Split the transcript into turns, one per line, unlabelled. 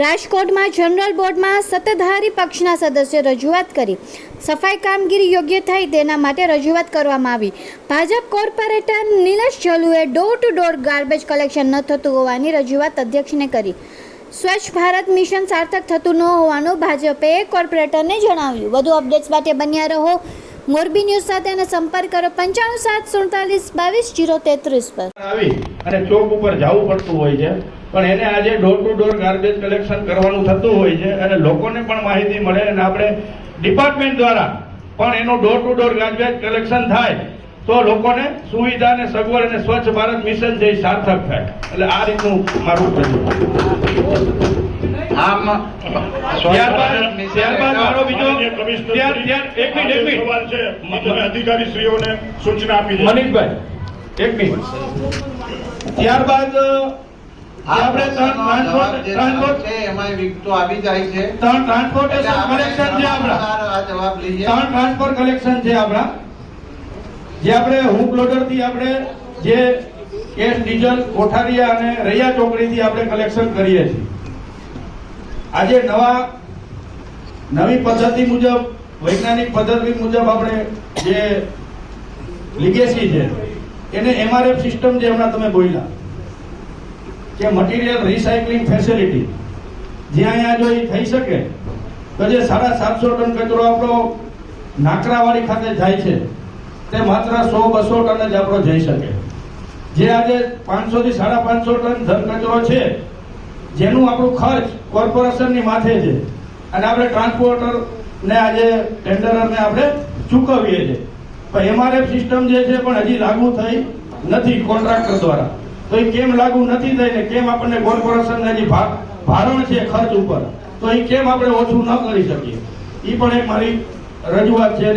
રાજકોટમાં જનરલ બોર્ડમાં સત્તાધારી પક્ષના સદસ્ય રજૂઆત કરી. સફાઈ કામગીરી યોગ્ય થાય તેના માટે રજૂઆત કરવામાં આવી. Bhajap corporator Nilesh જલુએ door to door garbage collection ન થતું હોવાની રજૂઆત અધ્યક્ષને કરી. સ્વચ્છ ભારત મિશન સાર્થક થતું ન હોવાનું ભાજપે કોર્પોરેટરને જણાવ્યું. વધુ અપડેટ્સ માટે બન્યા રહો. મોરબી ન્યૂઝ સાથે અને સંપર્ક કરો પંચાણું સાત સુડતાલીસ બાવીસ જીરો તેત્રીસ પર.
આવી અને ચોક ઉપર જવું પડતું હોય છે. પણ એને આજે door to door garbage collection કરવાનું થતું હોય છે અને લોકોને પણ માહિતી મળે અને આપણે ડિપાર્ટમેન્ટ દ્વારા પણ એનું door to door garbage collection થાય તો લોકોને સુવિધા અને સગવડ અને સ્વચ્છ ભારત મિશન જે સાર્થક થાય. એટલે આ રીતનું મારું રજૂઆત
આમ
ત્યારબાદ ત્યારબાદ બીજો
માનનીય કમિશનર
ત્યાર ત્યાર એક મિનિટ એક મિનિટ.
સવાલ છે અધિકારી શ્રીઓને સૂચના આપી
મનીષભાઈ એક મિનિટ. ત્યારબાદ આપણે ત્રણ ટ્રાન્સપોર્ટ ટ્રાન્સપોર્ટ
છે એમાં વિગતો આવી જાય છે.
ત્રણ ટ્રાન્સપોર્ટેશન કલેક્શન છે આપણા.
આ જવાબ લઈએ.
ત્રણ ટ્રાન્સપોર્ટ કલેક્શન છે આપણા. જે આપણે હું થી આપણે જે કેસ ડીઝલ કોઠારીયા અને રૈયા ચોકડી થી આપણે કલેક્શન કરીએ છીએ. આજે નવા નવી પદ્ધતિ મુજબ વૈજ્ઞાનિક પદ્ધતિ મુજબ આપણે જે લીગેસી છે એને એમઆરએફ સિસ્ટમ જે હમણાં તમે બોલ્યા. કે મટીરિયલ રિસાયકલિંગ ફેસિલિટી જે અહીંયા જો એ થઈ શકે, તો જે સાડા સાતસો ટન કચરો આપણો નાકરાવાડી ખાતે જાય છે, તે માત્ર સો, બસો ટન જ આપણો જઈ શકે. જે આજે પાંચસો થી સાડા પાંચસો ટન ધન કચરો છે, જેનું આપણું ખર્ચ કોર્પોરેશનની માથે છે. અને આપણે ટ્રાન્સપોર્ટર ને આજે ટેન્ડરને આપણે ચૂકવીએ છીએ. પણ એમઆરએફ સિસ્ટમ જે છે પણ હજી લાગુ થઈ નથી કોન્ટ્રાક્ટર દ્વારા. તો એ કેમ લાગુ નથી થઈ ને કેમ આપણને કોર્પોરેશનને ભા- ભારણ છે ખર્ચ ઉપર, તો એ કેમ આપણે ઓછું ન કરી શકીએ? એ પણ એક મારી રજૂઆત છે.